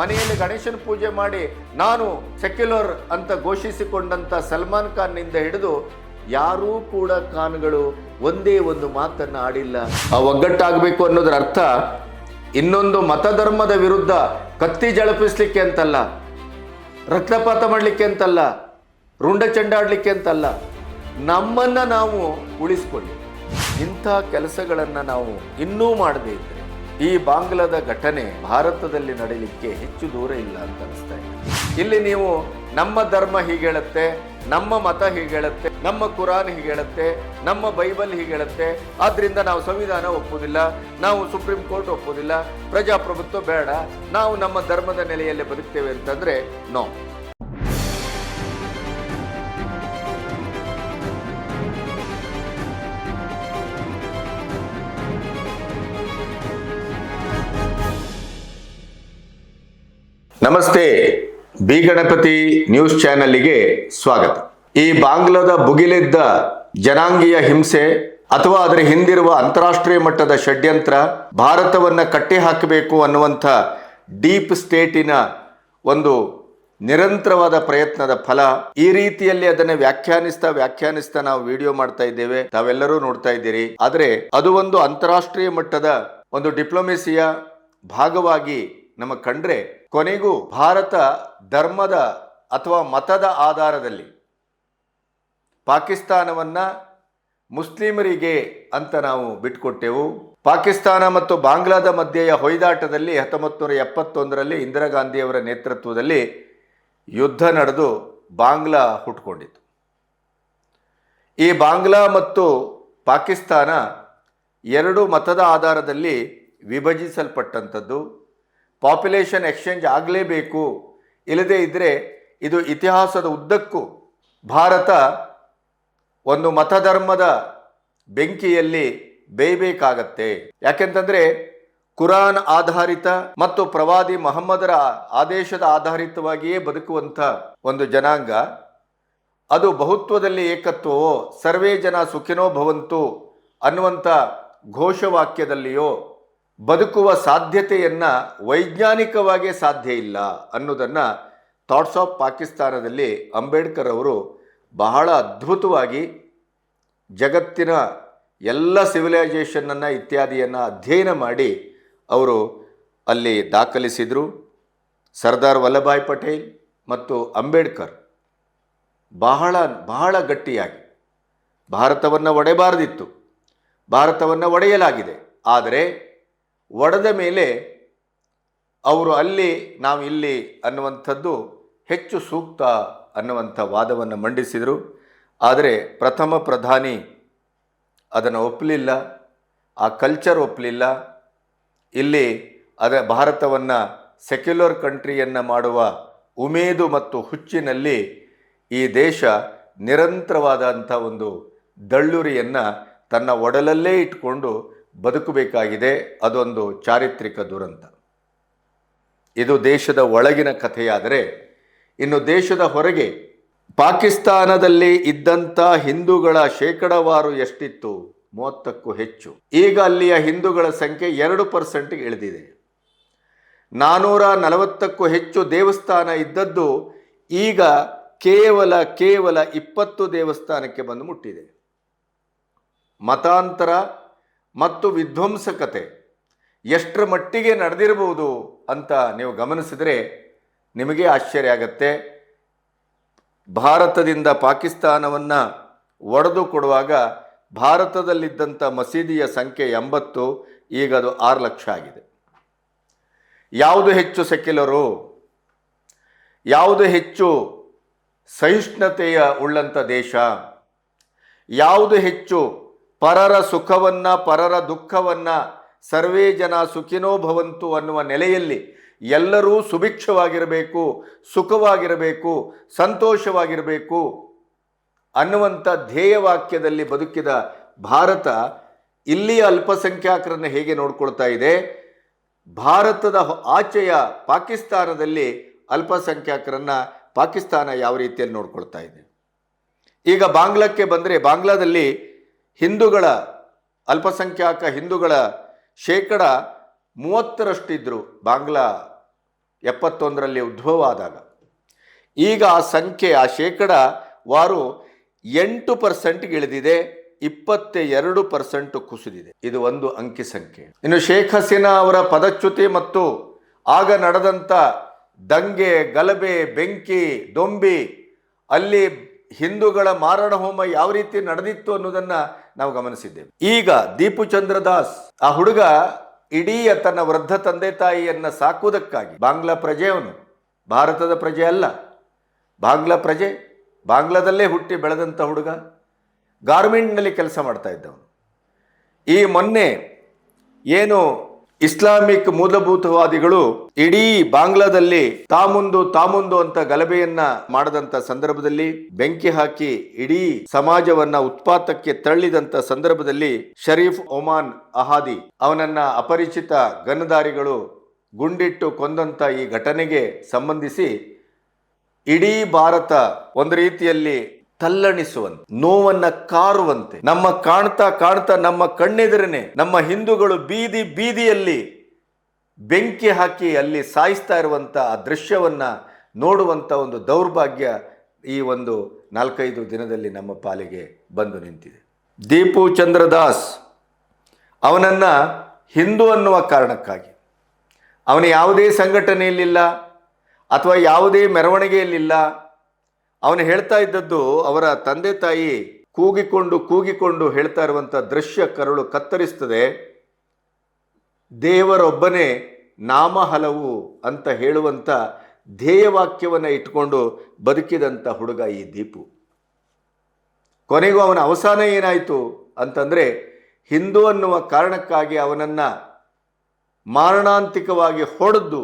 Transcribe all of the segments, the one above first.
ಮನೆಯಲ್ಲಿ ಗಣೇಶನ ಪೂಜೆ ಮಾಡಿ ನಾನು ಸೆಕ್ಯುಲರ್ ಅಂತ ಘೋಷಿಸಿಕೊಂಡಂತ ಸಲ್ಮಾನ್ ಖಾನ್ನಿಂದ ಹಿಡಿದು ಯಾರೂ ಕೂಡ ಖಾನ್ಗಳು ಒಂದೇ ಒಂದು ಮಾತನ್ನು ಆಡಿಲ್ಲ. ಆ ಒಗ್ಗಟ್ಟಾಗಬೇಕು ಅನ್ನೋದರ ಅರ್ಥ ಇನ್ನೊಂದು ಮತಧರ್ಮದ ವಿರುದ್ಧ ಕತ್ತಿ ಜಳಪಿಸ್ಲಿಕ್ಕೆ ಅಂತಲ್ಲ, ರಕ್ತಪಾತ ಮಾಡಲಿಕ್ಕೆ ಅಂತಲ್ಲ, ರುಂಡ ಚೆಂಡಾಡಲಿಕ್ಕೆ ಅಂತಲ್ಲ, ನಮ್ಮನ್ನ ನಾವು ಉಳಿಸ್ಕೊಳ್ಳಿ. ಇಂಥ ಕೆಲಸಗಳನ್ನು ನಾವು ಇನ್ನೂ ಮಾಡದೇ ಇದ್ರೆ ಈ ಬಾಂಗ್ಲಾದ ಘಟನೆ ಭಾರತದಲ್ಲಿ ನಡೆಯಲಿಕ್ಕೆ ಹೆಚ್ಚು ದೂರ ಇಲ್ಲ ಅಂತ ಅನಿಸ್ತಾ ಇದೆ. ಇಲ್ಲಿ ನೀವು ನಮ್ಮ ಧರ್ಮ ಹೀಗೆ ಹೇಳುತ್ತೆ ನಮ್ಮ ಮತ ಹೀಗೆ ಹೇಳುತ್ತೆ ನಮ್ಮ ಕುರಾನ್ ಹೀಗೇಳುತ್ತೆ, ನಮ್ಮ ಬೈಬಲ್ ಹೀಗೇಳುತ್ತೆ ಆದ್ದರಿಂದ ನಾವು ಸಂವಿಧಾನ ಒಪ್ಪುವುದಿಲ್ಲ ನಾವು ಸುಪ್ರೀಂ ಕೋರ್ಟ್ ಒಪ್ಪುವುದಿಲ್ಲ ಪ್ರಜಾಪ್ರಭುತ್ವ ಬೇಡ, ನಾವು ನಮ್ಮ ಧರ್ಮದ ನೆಲೆಯಲ್ಲಿ ಬದುಕ್ತೇವೆ ಅಂತಂದ್ರೆ ನೋ ನಮಸ್ತೆ. ಬಿ ಗಣಪತಿ ನ್ಯೂಸ್ ಚಾನೆಲ್ಗೆ ಸ್ವಾಗತ. ಈ ಬಾಂಗ್ಲಾದ ಬುಗಿಲಿದ್ದ ಜನಾಂಗೀಯ ಹಿಂಸೆ ಅಥವಾ ಅದರ ಹಿಂದಿರುವ ಅಂತಾರಾಷ್ಟ್ರೀಯ ಮಟ್ಟದ ಷಡ್ಯಂತ್ರ ಭಾರತವನ್ನ ಕಟ್ಟಿ ಹಾಕಬೇಕು ಅನ್ನುವಂಥ ಡೀಪ್ ಸ್ಟೇಟಿನ ಒಂದು ನಿರಂತರವಾದ ಪ್ರಯತ್ನದ ಫಲ ಈ ರೀತಿಯಲ್ಲಿ ಅದನ್ನು ವ್ಯಾಖ್ಯಾನಿಸ್ತಾ ವ್ಯಾಖ್ಯಾನಿಸ್ತಾ ನಾವು ವಿಡಿಯೋ ಮಾಡ್ತಾ ಇದ್ದೇವೆ. ತಾವೆಲ್ಲರೂ ನೋಡ್ತಾ ಇದ್ದೀರಿ. ಆದರೆ ಅದು ಒಂದು ಅಂತಾರಾಷ್ಟ್ರೀಯ ಮಟ್ಟದ ಒಂದು ಡಿಪ್ಲೊಮೆಸಿಯ ಭಾಗವಾಗಿ ನಮ್ಮ ಕಂಡ್ರೆ ಕೊನೆಗೂ ಭಾರತ ಧರ್ಮದ ಅಥವಾ ಮತದ ಆಧಾರದಲ್ಲಿ ಪಾಕಿಸ್ತಾನವನ್ನ ಮುಸ್ಲಿಮರಿಗೆ ಅಂತ ನಾವು ಬಿಟ್ಕೊಟ್ಟೆವು. ಪಾಕಿಸ್ತಾನ ಮತ್ತು ಬಾಂಗ್ಲಾದ ಮಧ್ಯೆಯ ಹೊಯ್ದಾಟದಲ್ಲಿ ಹತ್ತೊಂಬತ್ತು ನೂರ ಎಪ್ಪತ್ತೊಂದರಲ್ಲಿ ಇಂದಿರಾ ಗಾಂಧಿಯವರ ನೇತೃತ್ವದಲ್ಲಿ ಯುದ್ಧ ನಡೆದು ಬಾಂಗ್ಲಾ ಹುಟ್ಕೊಂಡಿತು ಈ ಬಾಂಗ್ಲಾ ಮತ್ತು ಪಾಕಿಸ್ತಾನ ಎರಡು ಮತದ ಆಧಾರದಲ್ಲಿ ವಿಭಜಿಸಲ್ಪಟ್ಟಂಥದ್ದು. ಪಾಪ್ಯುಲೇಷನ್ ಎಕ್ಸ್ಚೇಂಜ್ ಆಗಲೇಬೇಕು. ಇಲ್ಲದೇ ಇದ್ದರೆ ಇದು ಇತಿಹಾಸದ ಉದ್ದಕ್ಕೂ ಭಾರತ ಒಂದು ಮತಧರ್ಮದ ಬೆಂಕಿಯಲ್ಲಿ ಬೇಯಬೇಕಾಗತ್ತೆ. ಯಾಕೆಂತಂದರೆ ಕುರಾನ್ ಆಧಾರಿತ ಮತ್ತು ಪ್ರವಾದಿ ಮಹಮ್ಮದರ ಆದೇಶದ ಆಧಾರಿತವಾಗಿಯೇ ಬದುಕುವಂಥ ಒಂದು ಜನಾಂಗ. ಅದು ಬಹುತ್ವದಲ್ಲಿ ಏಕತ್ವವೋ, ಸರ್ವೇ ಜನ ಸುಖಿನೋ ಭವಂತು ಅನ್ನುವಂಥ ಘೋಷವಾಕ್ಯದಲ್ಲಿಯೋ ಬದುಕುವ ಸಾಧ್ಯತೆಯನ್ನು ವೈಜ್ಞಾನಿಕವಾಗಿ ಸಾಧ್ಯ ಇಲ್ಲ ಅನ್ನೋದನ್ನು ಥಾಟ್ಸ್ ಆಫ್ ಪಾಕಿಸ್ತಾನದಲ್ಲಿ ಅಂಬೇಡ್ಕರ್ ಅವರು ಬಹಳ ಅದ್ಭುತವಾಗಿ ಜಗತ್ತಿನ ಎಲ್ಲ ಸಿವಿಲೈಸೇಷನ್ನನ್ನು ಇತ್ಯಾದಿಯನ್ನು ಅಧ್ಯಯನ ಮಾಡಿ ಅವರು ಅಲ್ಲಿ ದಾಖಲಿಸಿದರು. ಸರ್ದಾರ್ ವಲ್ಲಭಾಯ್ ಪಟೇಲ್ ಮತ್ತು ಅಂಬೇಡ್ಕರ್ ಬಹಳ ಬಹಳ ಗಟ್ಟಿಯಾಗಿ. ಭಾರತವನ್ನು ಒಡೆಯಬಾರದಿತ್ತು ಭಾರತವನ್ನು ಒಡೆಯಲಾಗಿದೆ. ಆದರೆ ಒಡೆದ ಮೇಲೆ ಅವರು ಅಲ್ಲಿ ನಾವು ಇಲ್ಲಿ ಅನ್ನುವಂಥದ್ದು ಹೆಚ್ಚು ಸೂಕ್ತ ಅನ್ನುವಂಥ ವಾದವನ್ನು ಮಂಡಿಸಿದರು. ಆದರೆ ಪ್ರಥಮ ಪ್ರಧಾನಿ ಅದನ್ನು ಒಪ್ಪಲಿಲ್ಲ. ಆ ಕಲ್ಚರ್ ಒಪ್ಪಲಿಲ್ಲ. ಇಲ್ಲಿ ಅದ ಭಾರತವನ್ನು ಸೆಕ್ಯುಲರ್ ಕಂಟ್ರಿಯನ್ನು ಮಾಡುವ ಉಮೇದು ಮತ್ತು ಹುಚ್ಚಿನಲ್ಲಿ ಈ ದೇಶ ನಿರಂತರವಾದಂಥ ಒಂದು ದಳ್ಳುರಿಯನ್ನು ತನ್ನ ಒಡಲಲ್ಲೇ ಇಟ್ಕೊಂಡು ಬದುಕಬೇಕಾಗಿದೆ. ಅದೊಂದು ಚಾರಿತ್ರಿಕ ದುರಂತ. ಇದು ದೇಶದ ಒಳಗಿನ ಕಥೆಯಾದರೆ, ಇನ್ನು ದೇಶದ ಹೊರಗೆ ಪಾಕಿಸ್ತಾನದಲ್ಲಿ ಇದ್ದಂಥ ಹಿಂದೂಗಳ ಶೇಕಡವಾರು ಎಷ್ಟಿತ್ತು? ಮೂವತ್ತಕ್ಕೂ ಹೆಚ್ಚು. ಈಗ ಅಲ್ಲಿಯ ಹಿಂದೂಗಳ ಸಂಖ್ಯೆ ಎರಡು ಪರ್ಸೆಂಟ್ಗೆ ಇಳಿದಿದೆ. ನಾನ್ನೂರ ನಲವತ್ತಕ್ಕೂ ಹೆಚ್ಚು ದೇವಸ್ಥಾನ ಇದ್ದದ್ದು ಈಗ ಕೇವಲ ಕೇವಲ ಇಪ್ಪತ್ತು ದೇವಸ್ಥಾನಕ್ಕೆ ಬಂದು ಮುಟ್ಟಿದೆ. ಮತಾಂತರ ಮತ್ತು ವಿಧ್ವಂಸಕತೆ ಎಷ್ಟರ ಮಟ್ಟಿಗೆ ನಡೆದಿರಬಹುದು ಅಂತ ನೀವು ಗಮನಿಸಿದರೆ ನಿಮಗೆ ಆಶ್ಚರ್ಯ ಆಗತ್ತೆ. ಭಾರತದಿಂದ ಪಾಕಿಸ್ತಾನವನ್ನು ಒಡೆದು ಕೊಡುವಾಗ ಭಾರತದಲ್ಲಿದ್ದಂಥ ಮಸೀದಿಯ ಸಂಖ್ಯೆ ಎಂಬತ್ತು, ಈಗ ಅದು ಆರು ಲಕ್ಷ ಆಗಿದೆ. ಯಾವುದು ಹೆಚ್ಚು ಸೆಕ್ಯುಲರು ಯಾವುದು ಹೆಚ್ಚು ಸಹಿಷ್ಣುತೆಯ ಉಳ್ಳಂಥ ದೇಶ? ಯಾವುದು ಹೆಚ್ಚು ಪರರ ಸುಖವನ್ನ, ಪರರ ದುಃಖವನ್ನ ಸರ್ವೇ ಜನ ಸುಖಿನೋ ಭವಂತು ಅನ್ನುವ ನೆಲೆಯಲ್ಲಿ ಎಲ್ಲರೂ ಸುಭಿಕ್ಷವಾಗಿರಬೇಕು, ಸುಖವಾಗಿರಬೇಕು, ಸಂತೋಷವಾಗಿರಬೇಕು ಅನ್ನುವಂಥ ಧ್ಯೇಯವಾಕ್ಯದಲ್ಲಿ ಬದುಕಿದ ಭಾರತ ಇಲ್ಲಿಯ ಅಲ್ಪಸಂಖ್ಯಾತರನ್ನು ಹೇಗೆ ನೋಡ್ಕೊಳ್ತಾ ಇದೆ? ಭಾರತದ ಆಚೆಯ ಪಾಕಿಸ್ತಾನದಲ್ಲಿ ಅಲ್ಪಸಂಖ್ಯಾತರನ್ನು ಪಾಕಿಸ್ತಾನ ಯಾವ ರೀತಿಯಲ್ಲಿ ನೋಡ್ಕೊಳ್ತಾ ಇದೆ? ಈಗ ಬಾಂಗ್ಲಾಕ್ಕೆ ಬಂದರೆ ಬಾಂಗ್ಲಾದಲ್ಲಿ ಹಿಂದೂಗಳ, ಅಲ್ಪಸಂಖ್ಯಾತ ಹಿಂದೂಗಳ ಶೇಕಡ ಮೂವತ್ತರಷ್ಟಿದ್ದರು ಬಾಂಗ್ಲಾ ಎಪ್ಪತ್ತೊಂದರಲ್ಲಿ ಉದ್ಭವ ಆದಾಗ ಈಗ ಆ ಸಂಖ್ಯೆ, ಆ ಶೇಕಡ ವಾರು ಎಂಟು ಪರ್ಸೆಂಟ್ಗೆ ಇಳಿದಿದೆ ಇಪ್ಪತ್ತ ಎರಡು ಪರ್ಸೆಂಟ್ ಕುಸಿದಿದೆ. ಇದು ಒಂದು ಅಂಕಿ ಸಂಖ್ಯೆ. ಇನ್ನು ಶೇಖ್ ಹಸೀನಾ ಅವರ ಪದಚ್ಯುತಿ ಮತ್ತು ಆಗ ನಡೆದಂಥ ದಂಗೆ, ಗಲಭೆ, ಬೆಂಕಿ, ದೊಂಬಿ, ಅಲ್ಲಿ ಹಿಂದೂಗಳ ಮಾರಣ ಹೋಮ ಯಾವ ರೀತಿ ನಡೆದಿತ್ತು ಅನ್ನೋದನ್ನ ನಾವು ಗಮನಿಸಿದ್ದೇವೆ. ಈಗ ದೀಪು ಚಂದ್ರ ದಾಸ್ ಆ ಹುಡುಗ ಇಡೀ ತನ್ನ ವೃದ್ಧ ತಂದೆ ತಾಯಿಯನ್ನ ಸಾಕುವುದಕ್ಕಾಗಿ, ಬಾಂಗ್ಲಾ ಪ್ರಜೆಯವನು ಭಾರತದ ಪ್ರಜೆ ಅಲ್ಲ, ಬಾಂಗ್ಲಾ ಪ್ರಜೆ, ಬಾಂಗ್ಲಾದಲ್ಲೇ ಹುಟ್ಟಿ ಬೆಳೆದಂಥ ಹುಡುಗ, ಗಾರ್ಮೆಂಟ್ನಲ್ಲಿ ಕೆಲಸ ಮಾಡ್ತಾ ಇದ್ದವನು. ಈ ಮೊನ್ನೆ ಏನು ಇಸ್ಲಾಮಿಕ್ ಮೂಲಭೂತವಾದಿಗಳು ಇಡೀ ಬಾಂಗ್ಲಾದಲ್ಲಿ ತಾಮುಂದು ತಾಮುಂದು ಅಂತ ಗಲಭೆಯನ್ನ ಮಾಡದಂತ ಸಂದರ್ಭದಲ್ಲಿ ಬೆಂಕಿ ಹಾಕಿ ಇಡೀ ಸಮಾಜವನ್ನ ಉತ್ಪಾತಕ್ಕೆ ತಳ್ಳಿದಂತ ಸಂದರ್ಭದಲ್ಲಿ ಶರೀಫ್ ಒಮಾನ್ ಅಹಾದಿ ಅವನನ್ನ ಅಪರಿಚಿತ ಗನ್ನದಾರಿಗಳು ಗುಂಡಿಟ್ಟು ಕೊಂದಂತ ಈ ಘಟನೆಗೆ ಸಂಬಂಧಿಸಿ ಇಡೀ ಭಾರತ ಒಂದು ರೀತಿಯಲ್ಲಿ ತಲ್ಲಣಿಸುವಂತೆ, ನೋವನ್ನ ಕಾರುವಂತೆ, ನಮ್ಮ ಕಾಣ್ತಾ ಕಾಣ್ತಾ ನಮ್ಮ ಕಣ್ಣೆದುರನೆ ನಮ್ಮ ಹಿಂದೂಗಳು ಬೀದಿ ಬೀದಿಯಲ್ಲಿ ಬೆಂಕಿ ಹಾಕಿ ಅಲ್ಲಿ ಸಾಯಿಸ್ತಾ ಇರುವಂಥ ಆ ದೃಶ್ಯವನ್ನ ನೋಡುವಂತ ಒಂದು ದೌರ್ಭಾಗ್ಯ ಈ ಒಂದು ನಾಲ್ಕೈದು ದಿನದಲ್ಲಿ ನಮ್ಮ ಪಾಲಿಗೆ ಬಂದು ನಿಂತಿದೆ. ದೀಪು ಚಂದ್ರದಾಸ್ ಅವನನ್ನ ಹಿಂದೂ ಅನ್ನುವ ಕಾರಣಕ್ಕಾಗಿ, ಅವನ ಯಾವುದೇ ಸಂಘಟನೆಯಲ್ಲಿಲ್ಲ ಅಥವಾ ಯಾವುದೇ ಮೆರವಣಿಗೆಯಲ್ಲಿಲ್ಲ ಅವನು ಹೇಳ್ತಾ ಇದ್ದದ್ದು ಅವರ ತಂದೆ ತಾಯಿ ಕೂಗಿಕೊಂಡು ಕೂಗಿಕೊಂಡು ಹೇಳ್ತಾ ಇರುವಂಥ ದೃಶ್ಯ ಕರುಳು ಕತ್ತರಿಸ್ತದೆ. ದೇವರೊಬ್ಬನೇ ನಾಮ ಹಲವು ಅಂತ ಹೇಳುವಂಥ ಧ್ಯೇಯವಾಕ್ಯವನ್ನು ಇಟ್ಕೊಂಡು ಬದುಕಿದಂಥ ಹುಡುಗ ಈ ದೀಪು. ಕೊನೆಗೂ ಅವನ ಅವಸಾನ ಏನಾಯಿತು ಅಂತಂದರೆ ಹಿಂದೂ ಅನ್ನುವ ಕಾರಣಕ್ಕಾಗಿ ಅವನನ್ನು ಮಾರಣಾಂತಿಕವಾಗಿ ಹೊಡೆದು,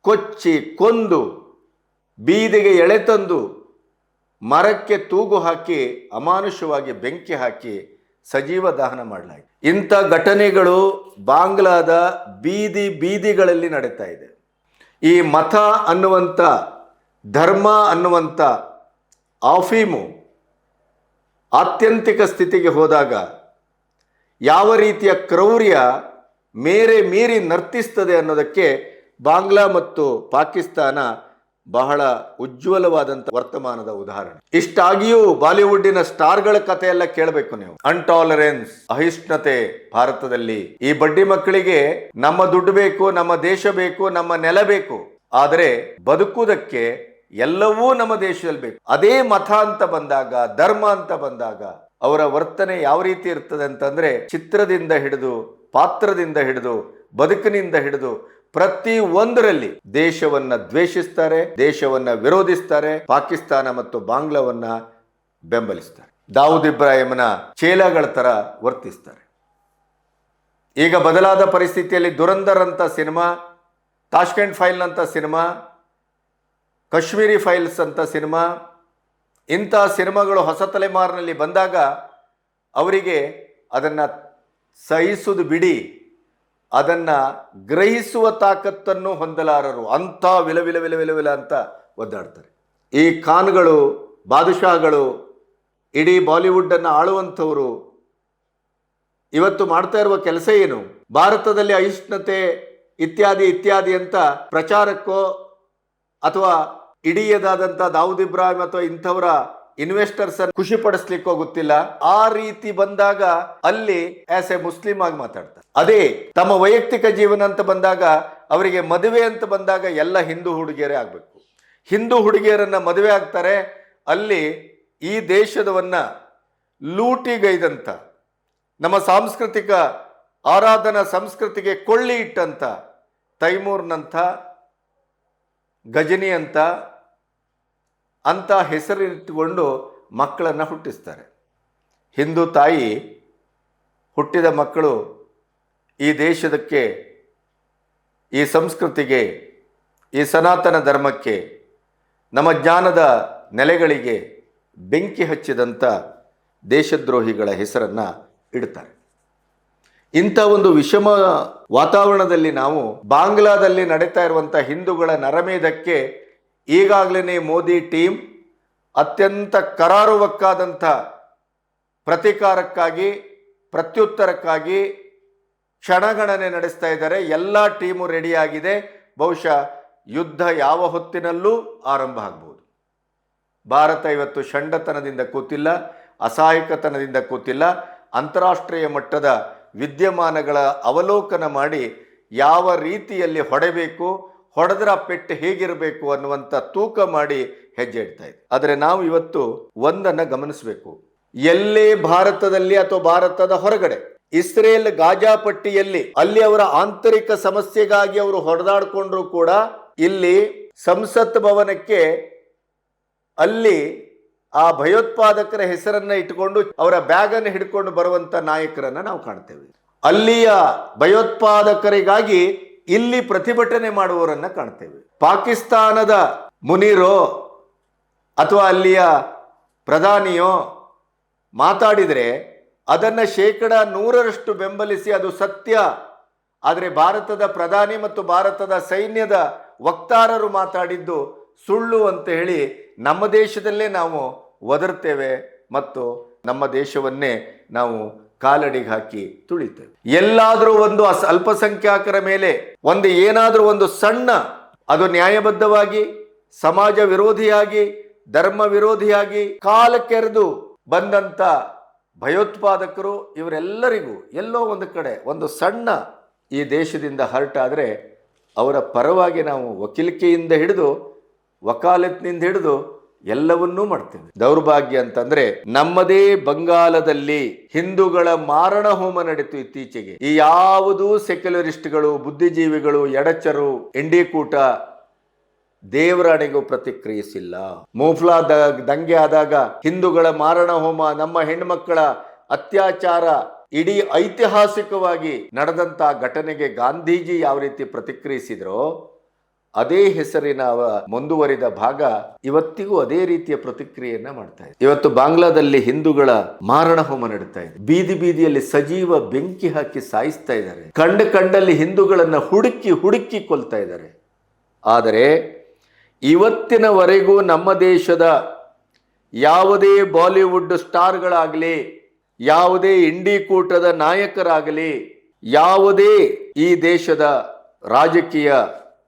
ಕೊಚ್ಚಿ, ಕೊಂದು ಬೀದಿಗೆ ಎಳೆ ತಂದು ಮರಕ್ಕೆ ತೂಗು ಹಾಕಿ ಅಮಾನುಷವಾಗಿ ಬೆಂಕಿ ಹಾಕಿ ಸಜೀವ ದಹನ ಮಾಡಲಾಯಿತು. ಇಂಥ ಘಟನೆಗಳು ಬಾಂಗ್ಲಾದ ಬೀದಿ ಬೀದಿಗಳಲ್ಲಿ ನಡೀತಾ ಇದೆ. ಈ ಮತ ಅನ್ನುವಂಥ, ಧರ್ಮ ಅನ್ನುವಂಥ ಆಫೀಮು ಆತ್ಯಂತಿಕ ಸ್ಥಿತಿಗೆ ಹೋದಾಗ ಯಾವ ರೀತಿಯ ಕ್ರೌರ್ಯ ಮೇರೆ ಮೀರಿ ನರ್ತಿಸ್ತದೆ ಅನ್ನೋದಕ್ಕೆ ಬಾಂಗ್ಲಾ ಮತ್ತು ಪಾಕಿಸ್ತಾನ ಬಹಳ ಉಜ್ವಲವಾದಂತ ವರ್ತಮಾನದ ಉದಾಹರಣೆ. ಇಷ್ಟಾಗಿಯೂ ಬಾಲಿವುಡ್ಡಿನ ಸ್ಟಾರ್ಗಳ ಕಥೆಯೆಲ್ಲ ಕೇಳಬೇಕು ನೀವು. ಅನ್ಟಾಲರೆನ್ಸ್ ಅಹಿಷ್ಣತೆ, ಭಾರತದಲ್ಲಿ ಈ ಬಡ್ಡಿ ಮಕ್ಕಳಿಗೆ ನಮ್ಮ ದುಡ್ಡು ಬೇಕು, ನಮ್ಮ ದೇಶ ಬೇಕು, ನಮ್ಮ ನೆಲ ಬೇಕು. ಆದರೆ ಬದುಕುವುದಕ್ಕೆ ಎಲ್ಲವೂ ನಮ್ಮ ದೇಶದಲ್ಲಿ ಬೇಕು. ಅದೇ ಮತ ಅಂತ ಬಂದಾಗ, ಧರ್ಮ ಅಂತ ಬಂದಾಗ ಅವರ ವರ್ತನೆ ಯಾವ ರೀತಿ ಇರ್ತದೆ ಅಂತಂದ್ರೆ ಚಿತ್ರದಿಂದ ಹಿಡಿದು, ಪಾತ್ರದಿಂದ ಹಿಡಿದು, ಬದುಕಿನಿಂದ ಹಿಡಿದು ಪ್ರತಿ ಒಂದರಲ್ಲಿ ದೇಶವನ್ನ ದ್ವೇಷಿಸ್ತಾರೆ, ದೇಶವನ್ನ ವಿರೋಧಿಸ್ತಾರೆ, ಪಾಕಿಸ್ತಾನ ಮತ್ತು ಬಾಂಗ್ಲಾವನ್ನ ಬೆಂಬಲಿಸ್ತಾರೆ. ದಾವೂದ್ ಇಬ್ರಾಹಿಂನ ಚೇಲಗಳ ತರ ವರ್ತಿಸ್ತಾರೆ. ಈಗ ಬದಲಾದ ಪರಿಸ್ಥಿತಿಯಲ್ಲಿ ದುರಂದರ್ ಅಂತ ಸಿನಿಮಾ, ತಾಷ್ಕೆಂಟ್ ಫೈಲ್ ಅಂತ ಸಿನಿಮಾ, ಕಾಶ್ಮೀರಿ ಫೈಲ್ಸ್ ಅಂತ ಸಿನಿಮಾ, ಇಂಥ ಸಿನಿಮಾಗಳು ಹೊಸ ತಲೆಮಾರಿನಲ್ಲಿ ಬಂದಾಗ ಅವರಿಗೆ ಅದನ್ನು ಸಹಿಸುವುದು ಬಿಡಿ. ಅದನ್ನು ಗ್ರಹಿಸುವ ತಾಕತ್ತನ್ನು ಹೊಂದಲಾರರು. ಅಂಥ ವಿಲ ವಿಲ ವಿಲ ವಿಲ ಅಂತ ಒದ್ದಾಡ್ತಾರೆ. ಈ ಖಾನ್ಗಳು ಬಾದುಷಾಗಳು ಇಡೀ ಬಾಲಿವುಡ್ಡನ್ನು ಆಳುವಂಥವರು ಇವತ್ತು ಮಾಡ್ತಾ ಇರುವ ಕೆಲಸ ಏನು? ಭಾರತದಲ್ಲಿ ಅಹಿಷ್ಣುತೆ ಇತ್ಯಾದಿ ಇತ್ಯಾದಿ ಅಂತ ಪ್ರಚಾರಕ್ಕೋ ಅಥವಾ ಇಡೀದಾದಂಥ ದಾವೂದ್ ಇಬ್ರಾಹಿಂ ಅಥವಾ ಇಂಥವರ ಇನ್ವೆಸ್ಟರ್ಸ್ ಖುಷಿ ಪಡಿಸ್ಲಿಕ್ಕೋ ಗೊತ್ತಿಲ್ಲ ಆ ರೀತಿ ಬಂದಾಗ ಅಲ್ಲಿ ಆಸ್ ಎ ಮುಸ್ಲಿಂ ಆಗಿ ಮಾತಾಡ್ತಾರೆ. ಅದೇ ತಮ್ಮ ವೈಯಕ್ತಿಕ ಜೀವನ ಅಂತ ಬಂದಾಗ ಅವರಿಗೆ ಮದುವೆ ಅಂತ ಬಂದಾಗ ಎಲ್ಲ ಹಿಂದೂ ಹುಡುಗಿಯರೇ ಆಗಬೇಕು. ಹಿಂದೂ ಹುಡುಗಿಯರನ್ನ ಮದುವೆ ಆಗ್ತಾರೆ. ಅಲ್ಲಿ ಈ ದೇಶದವನ್ನ ಲೂಟಿಗೈದಂತ, ನಮ್ಮ ಸಾಂಸ್ಕೃತಿಕ ಆರಾಧನಾ ಸಂಸ್ಕೃತಿಗೆ ಕೊಳ್ಳಿ ಇಟ್ಟಂತ ತೈಮೂರ್ನಂಥ ಗಜನಿ ಅಂತ ಅಂತ ಹೆಸರಿಟ್ಟುಕೊಂಡು ಮಕ್ಕಳನ್ನು ಹುಟ್ಟಿಸ್ತಾರೆ. ಹಿಂದೂ ತಾಯಿ ಹುಟ್ಟಿದ ಮಕ್ಕಳು ಈ ದೇಶದಕ್ಕೆ, ಈ ಸಂಸ್ಕೃತಿಗೆ, ಈ ಸನಾತನ ಧರ್ಮಕ್ಕೆ, ನಮ್ಮ ಜ್ಞಾನದ ನೆಲೆಗಳಿಗೆ ಬೆಂಕಿ ಹಚ್ಚಿದಂಥ ದೇಶದ್ರೋಹಿಗಳ ಹೆಸರನ್ನು ಇಡ್ತಾರೆ. ಇಂಥ ಒಂದು ವಿಷಮ ವಾತಾವರಣದಲ್ಲಿ ನಾವು ಬಾಂಗ್ಲಾದಲ್ಲಿ ನಡೀತಾ ಇರುವಂಥ ಹಿಂದೂಗಳ ನರಮೇಧಕ್ಕೆ ಈಗಾಗಲೇ ಮೋದಿ ಟೀಮ್ ಅತ್ಯಂತ ಕರಾರುವಕ್ಕಾದಂಥ ಪ್ರತೀಕಾರಕ್ಕಾಗಿ, ಪ್ರತ್ಯುತ್ತರಕ್ಕಾಗಿ ಕ್ಷಣಗಣನೆ ನಡೆಸ್ತಾ ಇದ್ದಾರೆ. ಎಲ್ಲ ಟೀಮು ರೆಡಿಯಾಗಿದೆ ಬಹುಶಃ ಯುದ್ಧ ಯಾವ ಹೊತ್ತಿನಲ್ಲೂ ಆರಂಭ ಆಗ್ಬೋದು. ಭಾರತ ಇವತ್ತು ಷಂಡತನದಿಂದ ಕೂತಿಲ್ಲ, ಅಸಹಾಯಕತನದಿಂದ ಕೂತಿಲ್ಲ. ಅಂತಾರಾಷ್ಟ್ರೀಯ ಮಟ್ಟದ ವಿದ್ಯಮಾನಗಳ ಅವಲೋಕನ ಮಾಡಿ ಯಾವ ರೀತಿಯಲ್ಲಿ ಹೊಡೆಬೇಕು ಹೊಡೆದ್ರ ಪೆಟ್ಟು ಹೇಗಿರಬೇಕು ಅನ್ನುವಂಥ ತೂಕ ಮಾಡಿ ಹೆಜ್ಜೆ ಇಡ್ತಾ ಇದೆ. ಆದರೆ ನಾವು ಇವತ್ತು ಒಂದನ್ನು ಗಮನಿಸಬೇಕು. ಎಲ್ಲೇ ಭಾರತದಲ್ಲಿ ಅಥವಾ ಭಾರತದ ಹೊರಗಡೆ, ಇಸ್ರೇಲ್ ಗಾಜಾ ಪಟ್ಟಿಯಲ್ಲಿ ಅಲ್ಲಿ ಅವರ ಆಂತರಿಕ ಸಮಸ್ಯೆಗಾಗಿ ಅವರು ಹೊಡೆದಾಡಿಕೊಂಡ್ರು ಕೂಡ ಇಲ್ಲಿ ಸಂಸತ್ ಭವನಕ್ಕೆ ಅಲ್ಲಿ ಆ ಭಯೋತ್ಪಾದಕರ ಹೆಸರನ್ನ ಇಟ್ಟುಕೊಂಡು ಅವರ ಬ್ಯಾಗ್ ಅನ್ನು ಹಿಡ್ಕೊಂಡು ಬರುವಂತ ನಾಯಕರನ್ನ ನಾವು ಕಾಣ್ತೇವೆ. ಅಲ್ಲಿಯ ಭಯೋತ್ಪಾದಕರಿಗಾಗಿ ಇಲ್ಲಿ ಪ್ರತಿಭಟನೆ ಮಾಡುವವರನ್ನ ಕಾಣ್ತೇವೆ. ಪಾಕಿಸ್ತಾನದ ಮುನಿರೋ ಅಥವಾ ಅಲ್ಲಿಯ ಪ್ರಧಾನಿಯೋ ಮಾತಾಡಿದರೆ ಅದನ್ನು ಶೇಕಡ ನೂರರಷ್ಟು ಬೆಂಬಲಿಸಿ ಅದು ಸತ್ಯ. ಆದರೆ ಭಾರತದ ಪ್ರಧಾನಿ ಮತ್ತು ಭಾರತದ ಸೈನ್ಯದ ವಕ್ತಾರರು ಮಾತಾಡಿದ್ದು ಸುಳ್ಳು ಅಂತ ಹೇಳಿ ನಮ್ಮ ದೇಶದಲ್ಲೇ ನಾವು ಒದರ್ತೇವೆ ಮತ್ತು ನಮ್ಮ ದೇಶವನ್ನೇ ನಾವು ಕಾಲಡಿಗೆ ಹಾಕಿ ತುಳಿತೇವೆ ಎಲ್ಲಾದರೂ ಒಂದು ಅಲ್ಪಸಂಖ್ಯಾತರ ಮೇಲೆ ಒಂದು ಏನಾದರೂ ಒಂದು ಸಣ್ಣ, ಅದು ನ್ಯಾಯಬದ್ಧವಾಗಿ, ಸಮಾಜ ವಿರೋಧಿಯಾಗಿ, ಧರ್ಮ ವಿರೋಧಿಯಾಗಿ ಕಾಲಕ್ಕೆರೆದು ಬಂದಂತ ಭಯೋತ್ಪಾದಕರು ಇವರೆಲ್ಲರಿಗೂ ಎಲ್ಲೋ ಒಂದು ಕಡೆ ಒಂದು ಸಣ್ಣ ಈ ದೇಶದಿಂದ ಹರ್ಟ್ ಅವರ ಪರವಾಗಿ ನಾವು ವಕೀಲಿಕೆಯಿಂದ ಹಿಡಿದು, ವಕಾಲತ್ನಿಂದ ಹಿಡಿದು ಎಲ್ಲವನ್ನೂ ಮಾಡ್ತೇವೆ. ದೌರ್ಭಾಗ್ಯ ಅಂತಂದ್ರೆ ನಮ್ಮದೇ ಬಂಗಾಲದಲ್ಲಿ ಹಿಂದೂಗಳ ಮಾರಣ ಹೋಮ ನಡೀತು ಇತ್ತೀಚೆಗೆ. ಈ ಯಾವುದೂ ಸೆಕ್ಯುಲರಿಸ್ಟ್ಗಳು, ಬುದ್ಧಿಜೀವಿಗಳು, ಎಡಚರು ಕೂಟ ದೇವರಾಣೆಗೂ ಪ್ರತಿಕ್ರಿಯಿಸಿಲ್ಲ. ಮೂಫ್ಲಾ ದಂಗೆ ಆದಾಗ ಹಿಂದೂಗಳ ಮಾರಣ ಹೋಮ ನಮ್ಮ ಹೆಣ್ಮಕ್ಕಳ ಅತ್ಯಾಚಾರ ಇಡೀ ಐತಿಹಾಸಿಕವಾಗಿ ನಡೆದಂತ ಘಟನೆಗೆ ಗಾಂಧೀಜಿ ಯಾವ ರೀತಿ ಪ್ರತಿಕ್ರಿಯಿಸಿದ್ರೋ ಅದೇ ಹೆಸರಿನ ಮುಂದುವರಿದ ಭಾಗ ಇವತ್ತಿಗೂ ಅದೇ ರೀತಿಯ ಪ್ರತಿಕ್ರಿಯೆಯನ್ನ ಮಾಡ್ತಾ ಇದೆ. ಇವತ್ತು ಬಾಂಗ್ಲಾದಲ್ಲಿ ಹಿಂದೂಗಳ ಮಾರಣ ಹೋಮ ನಡೀತಾ ಇದೆ. ಬೀದಿ ಬೀದಿಯಲ್ಲಿ ಸಜೀವ ಬೆಂಕಿ ಹಾಕಿ ಸಾಯಿಸ್ತಾ ಇದ್ದಾರೆ. ಕಂಡ ಕಂಡಲ್ಲಿ ಹಿಂದೂಗಳನ್ನ ಹುಡುಕಿ ಹುಡುಕಿ ಕೊಲ್ತಾ ಇದ್ದಾರೆ. ಆದರೆ ಇವತ್ತಿನವರೆಗೂ ನಮ್ಮ ದೇಶದ ಯಾವುದೇ ಬಾಲಿವುಡ್ ಸ್ಟಾರ್ಗಳಾಗಲಿ, ಯಾವುದೇ ಇಂಡಿ ಕೂಟದ ನಾಯಕರಾಗಲಿ, ಯಾವುದೇ ಈ ದೇಶದ ರಾಜಕೀಯ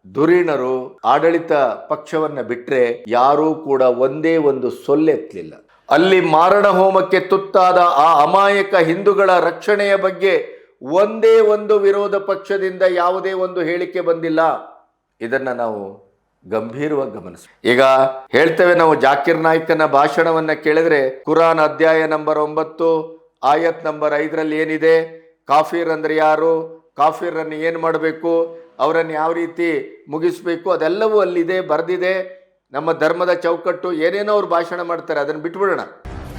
ಧುರೀಣರು ಆಡಳಿತ ಪಕ್ಷವನ್ನ ಬಿಟ್ರೆ ಯಾರೂ ಕೂಡ ಒಂದೇ ಒಂದು ಸೊಲ್ಲೆತ್ತಲಿಲ್ಲ. ಅಲ್ಲಿ ಮಾರಣ ಹೋಮಕ್ಕೆ ತುತ್ತಾದ ಆ ಅಮಾಯಕ ಹಿಂದೂಗಳ ರಕ್ಷಣೆಯ ಬಗ್ಗೆ ಒಂದೇ ಒಂದು ವಿರೋಧ ಪಕ್ಷದಿಂದ ಯಾವುದೇ ಒಂದು ಹೇಳಿಕೆ ಬಂದಿಲ್ಲ. ಇದನ್ನ ನಾವು ಗಂಭೀರವಾಗಿ ಗಮನಿಸ ಈಗ ಹೇಳ್ತೇವೆ ನಾವು ಜಾಕಿರ್ ನಾಯ್ಕನ ಭಾಷಣವನ್ನ ಕೇಳಿದ್ರೆ ಕುರಾನ್ ಅಧ್ಯಾಯ ನಂಬರ್ ಒಂಬತ್ತು, ಆಯತ್ ನಂಬರ್ ಐದರಲ್ಲಿ ಏನಿದೆ? ಕಾಫೀರ್ ಅಂದ್ರೆ ಯಾರು? ಕಾಫೀರನ್ನು ಏನು ಮಾಡಬೇಕು? ಅವರನ್ನು ಯಾವ ರೀತಿ ಮುಗಿಸ್ಬೇಕು ಅದೆಲ್ಲವೂ ಅಲ್ಲಿದೆ ಬರೆದಿದೆ ನಮ್ಮ ಧರ್ಮದ ಚೌಕಟ್ಟು ಏನೇನೋ ಅವ್ರು ಭಾಷಣ ಮಾಡ್ತಾರೆ ಅದನ್ನು ಬಿಟ್ಬಿಡೋಣ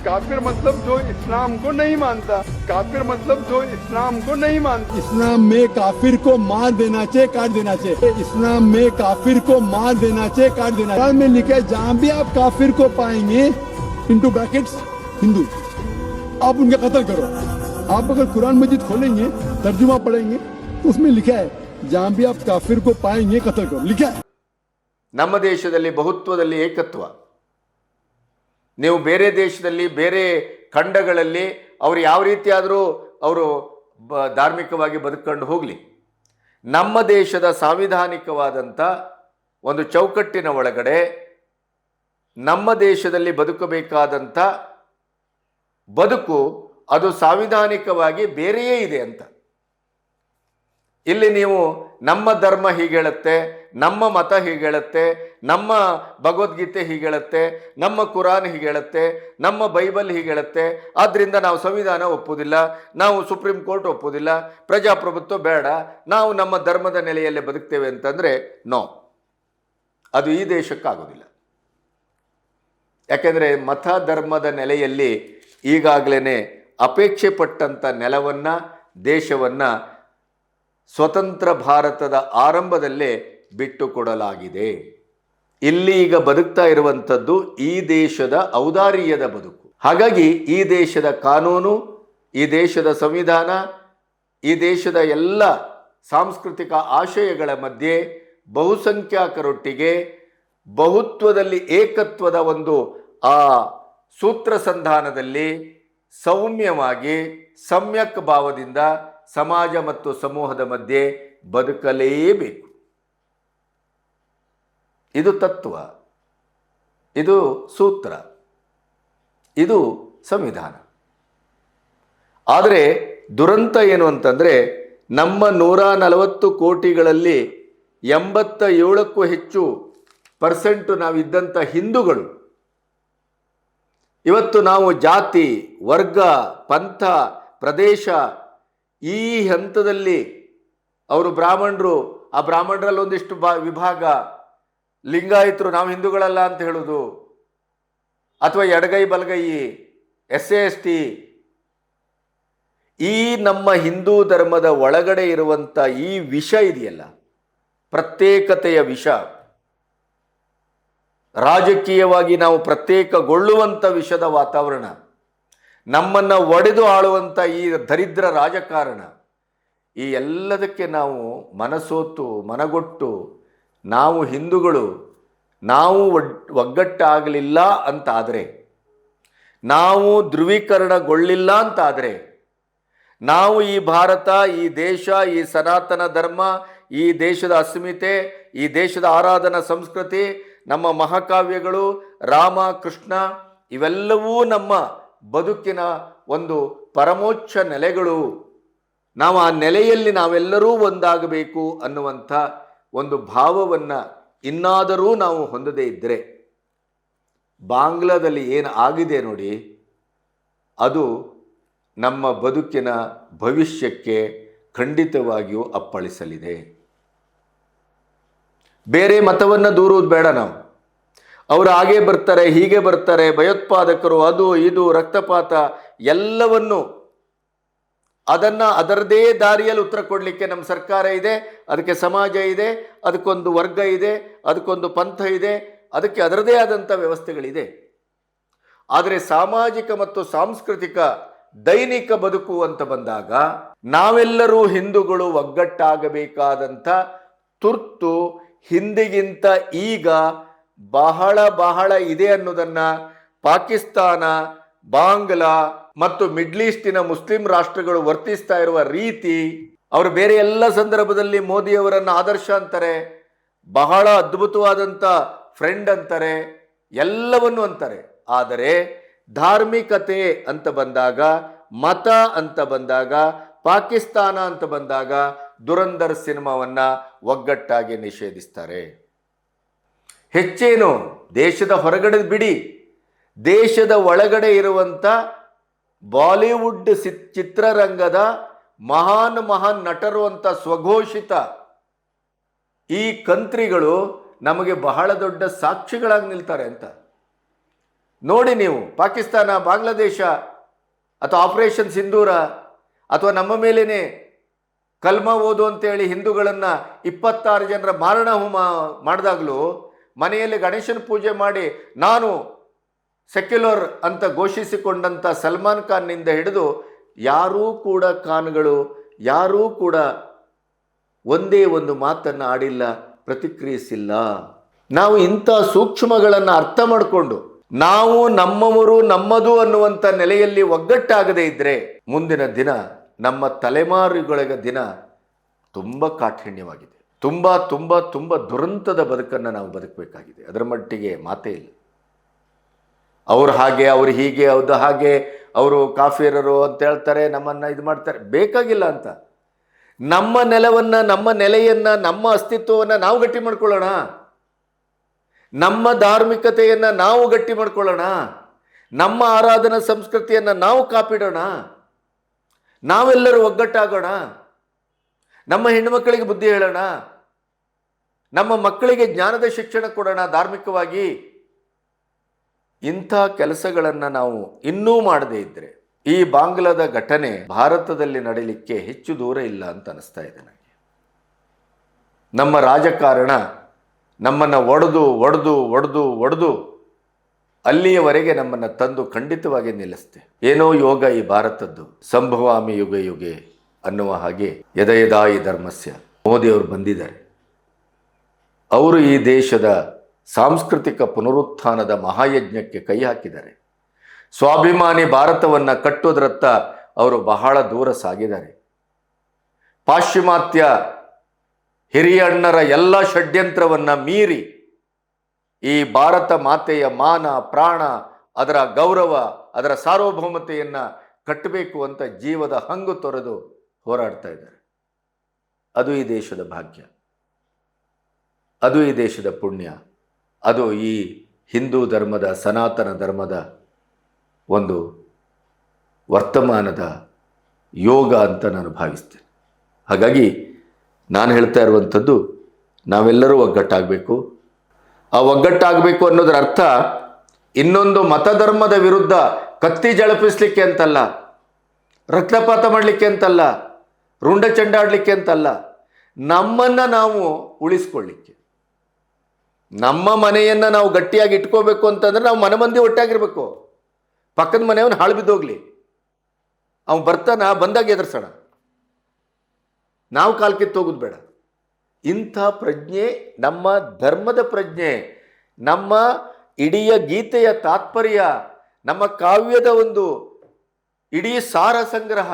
काफिर मतलब जो इस्लाम को नहीं मानता काफिर मतलब जो इस्लाम को नहीं मानता इस्लाम में काफिर को मार देना चाहिए काट देना चाहिए इस्लाम में काफिर को मार देना चाहिए काट देना चाहिए में लिखा है जहाँ भी आप काफिर को पाएंगे इंटू ब्रैकेट्स हिंदू आप उनका कत्ल करो आप अगर कुरान मजीद खोलेंगे तर्जुमा पढ़ेंगे तो उसमें लिखा है जहाँ भी आप काफिर को पाएंगे कत्ल करो लिखा है ನಮ್ಮ ದೇಶದಲ್ಲಿ ಬಹುತ್ವದಲ್ಲಿ ಏಕತ್ವ ನೀವು ಬೇರೆ ದೇಶದಲ್ಲಿ ಬೇರೆ ಖಂಡಗಳಲ್ಲಿ ಅವರು ಯಾವ ರೀತಿಯಾದರೂ ಅವರು ಬ ಧಾರ್ಮಿಕವಾಗಿ ಬದುಕೊಂಡು ಹೋಗಲಿ ನಮ್ಮ ದೇಶದ ಸಾಂವಿಧಾನಿಕವಾದಂಥ ಒಂದು ಚೌಕಟ್ಟಿನ ಒಳಗಡೆ ನಮ್ಮ ದೇಶದಲ್ಲಿ ಬದುಕಬೇಕಾದಂಥ ಬದುಕು ಅದು ಸಾಂವಿಧಾನಿಕವಾಗಿ ಬೇರೆಯೇ ಇದೆ ಅಂತ ಇಲ್ಲಿ ನೀವು ನಮ್ಮ ಧರ್ಮ ಹೀಗೆ ಹೇಳುತ್ತೆ ನಮ್ಮ ಮತ ಹೀಗೆ ಹೇಳುತ್ತೆ ನಮ್ಮ ಭಗವದ್ಗೀತೆ ಹೀಗೆ ಹೇಳುತ್ತೆ ನಮ್ಮ ಕುರಾನ್ ಹೀಗೆ ಹೇಳುತ್ತೆ ನಮ್ಮ ಬೈಬಲ್ ಹೀಗೆ ಆದ್ದರಿಂದ ನಾವು ಸಂವಿಧಾನ ಒಪ್ಪುವುದಿಲ್ಲ ನಾವು ಸುಪ್ರೀಂ ಕೋರ್ಟ್ ಒಪ್ಪುವುದಿಲ್ಲ ಪ್ರಜಾಪ್ರಭುತ್ವ ಬೇಡ, ನಾವು ನಮ್ಮ ಧರ್ಮದ ನೆಲೆಯಲ್ಲಿ ಬದುಕ್ತೇವೆ ಅಂತಂದರೆ ನೋ. ಅದು ಈ ದೇಶಕ್ಕಾಗೋದಿಲ್ಲ. ಯಾಕೆಂದರೆ ಮತ ಧರ್ಮದ ನೆಲೆಯಲ್ಲಿ ಈಗಾಗಲೇ ಅಪೇಕ್ಷೆ ಪಟ್ಟಂಥ ನೆಲವನ್ನು, ದೇಶವನ್ನ ಸ್ವತಂತ್ರ ಭಾರತದ ಆರಂಭದಲ್ಲೇ ಬಿಟ್ಟುಕೊಡಲಾಗಿದೆ. ಇಲ್ಲಿ ಈಗ ಬದುಕ್ತಾ ಇರುವಂಥದ್ದು ಈ ದೇಶದ ಔದಾರ್ಯದ ಬದುಕು. ಹಾಗಾಗಿ ಈ ದೇಶದ ಕಾನೂನು, ಈ ದೇಶದ ಸಂವಿಧಾನ, ಈ ದೇಶದ ಎಲ್ಲ ಸಾಂಸ್ಕೃತಿಕ ಆಶಯಗಳ ಮಧ್ಯೆ ಬಹುಸಂಖ್ಯಾತರೊಟ್ಟಿಗೆ ಬಹುತ್ವದಲ್ಲಿ ಏಕತ್ವದ ಒಂದು ಆ ಸೂತ್ರ ಸಂಧಾನದಲ್ಲಿ ಸೌಮ್ಯವಾಗಿ ಸಮ್ಯಕ್ ಭಾವದಿಂದ ಸಮಾಜ ಮತ್ತು ಸಮೂಹದ ಮಧ್ಯೆ ಬದುಕಲೇಬೇಕು. ಇದು ತತ್ವ, ಇದು ಸೂತ್ರ, ಇದು ಸಂವಿಧಾನ. ಆದರೆ ದುರಂತ ಏನು ಅಂತಂದರೆ ನಮ್ಮ ನೂರ ನಲವತ್ತು ಕೋಟಿಗಳಲ್ಲಿ ಎಂಬತ್ತ ಏಳಕ್ಕೂ ಹೆಚ್ಚು ಪರ್ಸೆಂಟು ನಾವಿದ್ದಂಥ ಹಿಂದೂಗಳು. ಇವತ್ತು ನಾವು ಜಾತಿ, ವರ್ಗ, ಪಂಥ, ಪ್ರದೇಶ ಈ ಹಂತದಲ್ಲಿ ಅವರು ಬ್ರಾಹ್ಮಣರು, ಆ ಬ್ರಾಹ್ಮಣರಲ್ಲಿ ಒಂದಿಷ್ಟು ಬಾ, ವಿಭಾಗ, ಲಿಂಗಾಯಿತರು ನಾವು ಹಿಂದೂಗಳಲ್ಲ ಅಂತ ಹೇಳೋದು. ಅಥವಾ ಎಡಗೈ, ಬಲಗೈ ಎಸ್ ಎ ಎಸ್ ಟಿ ಈ ನಮ್ಮ ಹಿಂದೂ ಧರ್ಮದ ಒಳಗಡೆ ಇರುವಂಥ ಈ ವಿಷ ಇದೆಯಲ್ಲ, ಪ್ರತ್ಯೇಕತೆಯ ವಿಷ, ರಾಜಕೀಯವಾಗಿ ನಾವು ಪ್ರತ್ಯೇಕಗೊಳ್ಳುವಂಥ ವಿಷದ ವಾತಾವರಣ ನಮ್ಮನ್ನು ಒಡೆದು ಆಳುವಂಥ ಈ ದರಿದ್ರ ರಾಜಕಾರಣ, ಈ ಎಲ್ಲದಕ್ಕೆ ನಾವು ಮನಸೋತು, ಮನಗೊಟ್ಟು, ನಾವು ಹಿಂದೂಗಳು, ನಾವು ಒಗ್ಗಟ್ಟಾಗಲಿಲ್ಲ ಅಂತಾದರೆ, ನಾವು ಧ್ರುವೀಕರಣಗೊಳ್ಳಿಲ್ಲ ಅಂತಾದರೆ, ನಾವು ಈ ಭಾರತ, ಈ ದೇಶ, ಈ ಸನಾತನ ಧರ್ಮ, ಈ ದೇಶದ ಅಸ್ಮಿತೆ, ಈ ದೇಶದ ಆರಾಧನಾ ಸಂಸ್ಕೃತಿ, ನಮ್ಮ ಮಹಾಕಾವ್ಯಗಳು, ರಾಮ, ಕೃಷ್ಣ, ಇವೆಲ್ಲವೂ ನಮ್ಮ ಬದುಕಿನ ಒಂದು ಪರಮೋಚ್ಚ ನೆಲೆಗಳು. ನಾವು ಆ ನೆಲೆಯಲ್ಲಿ ನಾವೆಲ್ಲರೂ ಒಂದಾಗಬೇಕು ಅನ್ನುವಂಥ ಒಂದು ಭಾವವನ್ನು ಇನ್ನಾದರೂ ನಾವು ಹೊಂದದೇ ಇದ್ದರೆ ಬಾಂಗ್ಲಾದಲ್ಲಿ ಏನು ಆಗಿದೆ ನೋಡಿ, ಅದು ನಮ್ಮ ಬದುಕಿನ ಭವಿಷ್ಯಕ್ಕೆ ಖಂಡಿತವಾಗಿಯೂ ಅಪ್ಪಳಿಸಲಿದೆ. ಬೇರೆ ಮತವನ್ನು ದೂರುವುದು ಬೇಡ ನಾವು. ಅವರು ಹಾಗೆ ಬರ್ತಾರೆ, ಹೀಗೆ ಬರ್ತಾರೆ, ಭಯೋತ್ಪಾದಕರು, ಅದು, ಇದು, ರಕ್ತಪಾತ, ಎಲ್ಲವನ್ನು ಅದನ್ನು ಅದರದೇ ದಾರಿಯಲ್ಲಿ ಉತ್ತರ ಕೊಡಲಿಕ್ಕೆ ನಮ್ಮ ಸರ್ಕಾರ ಇದೆ, ಅದಕ್ಕೆ ಸಮಾಜ ಇದೆ, ಅದಕ್ಕೊಂದು ವರ್ಗ ಇದೆ, ಅದಕ್ಕೊಂದು ಪಂಥ ಇದೆ, ಅದಕ್ಕೆ ಅದರದೇ ಆದಂಥ ವ್ಯವಸ್ಥೆಗಳಿದೆ. ಆದರೆ ಸಾಮಾಜಿಕ ಮತ್ತು ಸಾಂಸ್ಕೃತಿಕ ದೈನಿಕ ಬದುಕು ಅಂತ ಬಂದಾಗ ನಾವೆಲ್ಲರೂ ಹಿಂದೂಗಳು ಒಗ್ಗಟ್ಟಾಗಬೇಕಾದಂಥ ತುರ್ತು ಹಿಂದಿಗಿಂತ ಈಗ ಬಹಳ ಬಹಳ ಇದೆ ಅನ್ನೋದನ್ನ ಪಾಕಿಸ್ತಾನ, ಬಾಂಗ್ಲಾ ಮತ್ತು ಮಿಡ್ಲ್ ಈಸ್ಟಿನ ಮುಸ್ಲಿಂ ರಾಷ್ಟ್ರಗಳು ವರ್ತಿಸ್ತಾ ಇರುವ ರೀತಿ ಅವರು ಬೇರೆ ಎಲ್ಲ ಸಂದರ್ಭದಲ್ಲಿ ಮೋದಿಯವರನ್ನು ಆದರ್ಶ ಅಂತಾರೆ, ಬಹಳ ಅದ್ಭುತವಾದಂಥ ಫ್ರೆಂಡ್ ಅಂತಾರೆ, ಎಲ್ಲವನ್ನು ಅಂತಾರೆ. ಆದರೆ ಧಾರ್ಮಿಕತೆ ಅಂತ ಬಂದಾಗ, ಮತ ಅಂತ ಬಂದಾಗ, ಪಾಕಿಸ್ತಾನ ಅಂತ ಬಂದಾಗ ದುರಂಧರ್ ಸಿನಿಮಾವನ್ನ ಒಗ್ಗಟ್ಟಾಗಿ ನಿಷೇಧಿಸ್ತಾರೆ. ಹೆಚ್ಚೇನು? ದೇಶದ ಹೊರಗಡೆ ಬಿಡಿ. ದೇಶದ ಒಳಗಡೆ ಇರುವಂಥ ಬಾಲಿವುಡ್ ಸಿ- ಚಿತ್ರರಂಗದ ಮಹಾನ್ ಮಹಾನ್ ನಟರು ಅಂತ ಸ್ವಘೋಷಿತ ಈ ಕಂತ್ರಿಗಳು ನಮಗೆ ಬಹಳ ದೊಡ್ಡ ಸಾಕ್ಷಿಗಳಾಗಿ ನಿಲ್ತಾರೆ ಅಂತ. ನೋಡಿ ನೀವು, ಪಾಕಿಸ್ತಾನ, ಬಾಂಗ್ಲಾದೇಶ ಅಥವಾ ಆಪರೇಷನ್ ಸಿಂಧೂರ ಅಥವಾ ನಮ್ಮ ಮೇಲೇನೆ ಕಲ್ಮ ಓದು ಅಂತೇಳಿ ಹಿಂದೂಗಳನ್ನು ಇಪ್ಪತ್ತಾರು ಜನರ ಮಾರಣ ಹೋಮ ಮಾಡಿದಾಗಲೂ ಮನೆಯಲ್ಲಿ ಗಣೇಶನ ಪೂಜೆ ಮಾಡಿ ನಾನು ಸೆಕ್ಯುಲರ್ ಅಂತ ಘೋಷಿಸಿಕೊಂಡಂಥ ಸಲ್ಮಾನ್ ಖಾನ್ನಿಂದ ಹಿಡಿದು ಯಾರೂ ಕೂಡ ಖಾನ್ಗಳು, ಯಾರೂ ಕೂಡ ಒಂದೇ ಒಂದು ಮಾತನ್ನು ಆಡಿಲ್ಲ, ಪ್ರತಿಕ್ರಿಯಿಸಿಲ್ಲ. ನಾವು ಇಂಥ ಸೂಕ್ಷ್ಮಗಳನ್ನು ಅರ್ಥ ಮಾಡಿಕೊಂಡು ನಾವು ನಮ್ಮವರು ನಮ್ಮದು ಅನ್ನುವಂಥ ನೆಲೆಯಲ್ಲಿ ಒಗ್ಗಟ್ಟಾಗದೇ ಇದ್ದರೆ ಮುಂದಿನ ದಿನ ನಮ್ಮ ತಲೆಮಾರುಗಳ ದಿನ ತುಂಬ ಕಾಠಿಣ್ಯವಾಗಿದೆ. ತುಂಬ ತುಂಬ ತುಂಬ ದುರಂತದ ಬದುಕನ್ನು ನಾವು ಬದುಕಬೇಕಾಗಿದೆ. ಅದರ ಮಟ್ಟಿಗೆ ಮಾತೇ ಇಲ್ಲ. ಅವ್ರು ಹಾಗೆ, ಅವ್ರು ಹೀಗೆ ಅವ್ದು ಹಾಗೆ, ಅವರು ಕಾಫಿರರು ಅಂತ ಹೇಳ್ತಾರೆ, ನಮ್ಮನ್ನು ಇದು ಮಾಡ್ತಾರೆ. ಬೇಕಾಗಿಲ್ಲ ಅಂತ. ನಮ್ಮ ನೆಲವನ್ನು, ನಮ್ಮ ನೆಲೆಯನ್ನು, ನಮ್ಮ ಅಸ್ತಿತ್ವವನ್ನು ನಾವು ಗಟ್ಟಿ ಮಾಡ್ಕೊಳ್ಳೋಣ. ನಮ್ಮ ಧಾರ್ಮಿಕತೆಯನ್ನು ನಾವು ಗಟ್ಟಿ ಮಾಡ್ಕೊಳ್ಳೋಣ. ನಮ್ಮ ಆರಾಧನಾ ಸಂಸ್ಕೃತಿಯನ್ನು ನಾವು ಕಾಪಿಡೋಣ. ನಾವೆಲ್ಲರೂ ಒಗ್ಗಟ್ಟಾಗೋಣ. ನಮ್ಮ ಹೆಣ್ಣುಮಕ್ಕಳಿಗೆ ಬುದ್ಧಿ ಹೇಳೋಣ. ನಮ್ಮ ಮಕ್ಕಳಿಗೆ ಜ್ಞಾನದ ಶಿಕ್ಷಣ ಕೊಡೋಣ ಧಾರ್ಮಿಕವಾಗಿ, ಇಂಥ ಕೆಲಸಗಳನ್ನು ನಾವು ಇನ್ನೂ ಮಾಡದೇ ಇದ್ದರೆ ಈ ಬಾಂಗ್ಲಾದ ಘಟನೆ ಭಾರತದಲ್ಲಿ ನಡೀಲಿಕ್ಕೆ ಹೆಚ್ಚು ದೂರ ಇಲ್ಲ ಅಂತ ಅನಿಸ್ತಾ ಇದೆ ನನಗೆ. ನಮ್ಮ ರಾಜಕಾರಣ ನಮ್ಮನ್ನು ಒಡೆದು ಒಡೆದು ಒಡೆದು ಒಡೆದು ಅಲ್ಲಿಯವರೆಗೆ ನಮ್ಮನ್ನು ತಂದು ಖಂಡಿತವಾಗಿ ನಿಲ್ಲಿಸ್ತೆ. ಏನೋ ಯೋಗ ಈ ಭಾರತದ್ದು, ಸಂಭವಾಮಿ ಯುಗ ಯುಗೆ ಅನ್ನುವ ಹಾಗೆ ಯದಯದಾಯಿ ಧರ್ಮಸ್ಯ ಮೋದಿಯವರು ಬಂದಿದ್ದಾರೆ. ಅವರು ಈ ದೇಶದ ಸಾಂಸ್ಕೃತಿಕ ಪುನರುತ್ಥಾನದ ಮಹಾಯಜ್ಞಕ್ಕೆ ಕೈ ಹಾಕಿದ್ದಾರೆ. ಸ್ವಾಭಿಮಾನಿ ಭಾರತವನ್ನು ಕಟ್ಟೋದ್ರತ್ತ ಅವರು ಬಹಳ ದೂರ ಸಾಗಿದ್ದಾರೆ. ಪಾಶ್ಚಿಮಾತ್ಯ ಹಿರಿಯಣ್ಣರ ಎಲ್ಲ ಷಡ್ಯಂತ್ರವನ್ನು ಮೀರಿ ಈ ಭಾರತ ಮಾತೆಯ ಮಾನ, ಪ್ರಾಣ, ಅದರ ಗೌರವ, ಅದರ ಸಾರ್ವಭೌಮತೆಯನ್ನು ಕಟ್ಟಬೇಕು ಅಂತ ಜೀವದ ಹಂಗು ತೊರೆದು ಹೋರಾಡ್ತಾ ಇದ್ದಾರೆ. ಅದು ಈ ದೇಶದ ಭಾಗ್ಯ. ಅದು ಈ ದೇಶದ ಪುಣ್ಯ. ಅದು ಈ ಹಿಂದೂ ಧರ್ಮದ, ಸನಾತನ ಧರ್ಮದ ಒಂದು ವರ್ತಮಾನದ ಯೋಗ ಅಂತ ನಾನು ಭಾವಿಸ್ತೇನೆ. ಹಾಗಾಗಿ ನಾನು ಹೇಳ್ತಾ ಇರುವಂಥದ್ದು, ನಾವೆಲ್ಲರೂ ಒಗ್ಗಟ್ಟಾಗಬೇಕು. ಆ ಒಗ್ಗಟ್ಟಾಗಬೇಕು ಅನ್ನೋದರ ಅರ್ಥ ಇನ್ನೊಂದು ಮತಧರ್ಮದ ವಿರುದ್ಧ ಕತ್ತಿ ಜಳಪಿಸ್ಲಿಕ್ಕೆ ಅಂತಲ್ಲ, ರಕ್ತಪಾತ ಮಾಡಲಿಕ್ಕೆ ಅಂತಲ್ಲ, ರುಂಡ ಚೆಂಡಾಡಲಿಕ್ಕೆ ಅಂತಲ್ಲ, ನಮ್ಮನ್ನು ನಾವು ಉಳಿಸ್ಕೊಳ್ಳಿಕ್ಕೆ. ನಮ್ಮ ಮನೆಯನ್ನು ನಾವು ಗಟ್ಟಿಯಾಗಿ ಇಟ್ಕೋಬೇಕು ಅಂತಂದ್ರೆ ನಾವು ಮನೆ ಮಂದಿ ಒಟ್ಟಾಗಿರ್ಬೇಕು. ಪಕ್ಕದ ಮನೆಯವನು ಹಾಳು ಬಿದ್ದೋಗ್ಲಿ ಅವ್ನು ಬರ್ತಾನ, ಬಂದಾಗ ಎದುರಿಸೋಣ. ನಾವು ಕಾಲು ಕಿತ್ತೋಗೋದು ಬೇಡ. ಇಂಥ ಪ್ರಜ್ಞೆ, ನಮ್ಮ ಧರ್ಮದ ಪ್ರಜ್ಞೆ, ನಮ್ಮ ಇಡಿಯ ಗೀತೆಯ ತಾತ್ಪರ್ಯ, ನಮ್ಮ ಕಾವ್ಯದ ಒಂದು ಇಡೀ ಸಾರ ಸಂಗ್ರಹ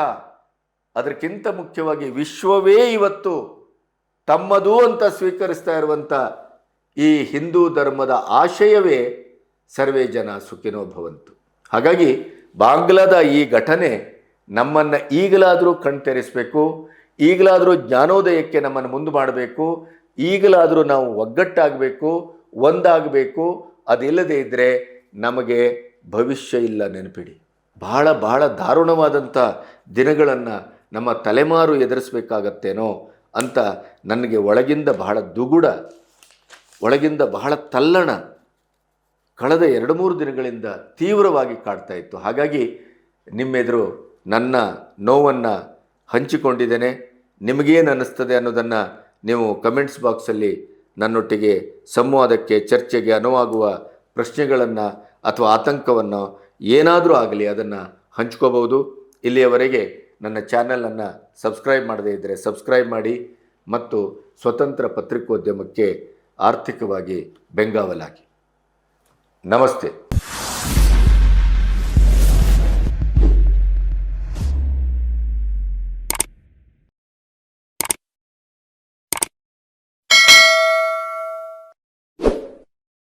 ಅದಕ್ಕಿಂತ ಮುಖ್ಯವಾಗಿ ವಿಶ್ವವೇ ಇವತ್ತು ತಮ್ಮದು ಅಂತ ಸ್ವೀಕರಿಸ್ತಾ ಇರುವಂಥ ಈ ಹಿಂದೂ ಧರ್ಮದ ಆಶಯವೇ ಸರ್ವೇ ಜನ ಸುಖಿನೋ ಭವಂತು. ಹಾಗಾಗಿ ಬಾಂಗ್ಲಾದ ಈ ಘಟನೆ ನಮ್ಮನ್ನು ಈಗಲಾದರೂ ಕಣ್ತೆರೆಸಬೇಕು, ಈಗಲಾದರೂ ಜ್ಞಾನೋದಯಕ್ಕೆ ನಮ್ಮನ್ನು ಮುಂದೆ ಮಾಡಬೇಕು, ಈಗಲಾದರೂ ನಾವು ಒಗ್ಗಟ್ಟಾಗಬೇಕು, ಒಂದಾಗಬೇಕು, ಅದಿಲ್ಲದೆ ಇದ್ದರೆ ನಮಗೆ ಭವಿಷ್ಯ ಇಲ್ಲ ನೆನಪಿಡಿ. ಬಹಳ ಬಹಳ ದಾರುಣವಾದಂಥ ದಿನಗಳನ್ನು ನಮ್ಮ ತಲೆಮಾರು ಎದುರಿಸಬೇಕಾಗತ್ತೇನೋ ಅಂತ ನನಗೆ ಒಳಗಿಂದ ಬಹಳ ದುಗುಡ ಒಳಗಿಂದ ಬಹಳ ತಲ್ಲಣ ಕಳೆದ ಎರಡು ಮೂರು ದಿನಗಳಿಂದ ತೀವ್ರವಾಗಿ ಕಾಡ್ತಾ ಇತ್ತು. ಹಾಗಾಗಿ ನಿಮ್ಮೆದುರು ನನ್ನ ನೋವನ್ನು ಹಂಚಿಕೊಂಡಿದ್ದೇನೆ. ನಿಮಗೇನು ಅನ್ನಿಸ್ತದೆ ಅನ್ನೋದನ್ನು ನೀವು ಕಮೆಂಟ್ಸ್ ಬಾಕ್ಸಲ್ಲಿ ನನ್ನೊಟ್ಟಿಗೆ ಸಂವಾದಕ್ಕೆ, ಚರ್ಚೆಗೆ ಅನುವಾಗುವ ಪ್ರಶ್ನೆಗಳನ್ನು ಅಥವಾ ಆತಂಕವನ್ನು ಏನಾದರೂ ಆಗಲಿ ಅದನ್ನು ಹಂಚ್ಕೋಬಹುದು. ಇಲ್ಲಿಯವರೆಗೆ ನನ್ನ ಚಾನಲನ್ನು ಸಬ್ಸ್ಕ್ರೈಬ್ ಮಾಡದೇ ಇದ್ದರೆ ಸಬ್ಸ್ಕ್ರೈಬ್ ಮಾಡಿ ಮತ್ತು ಸ್ವತಂತ್ರ ಪತ್ರಿಕೋದ್ಯಮಕ್ಕೆ ಆರ್ಥಿಕವಾಗಿ ಬೆಂಗಾವಲಾಗಿ. ನಮಸ್ತೆ.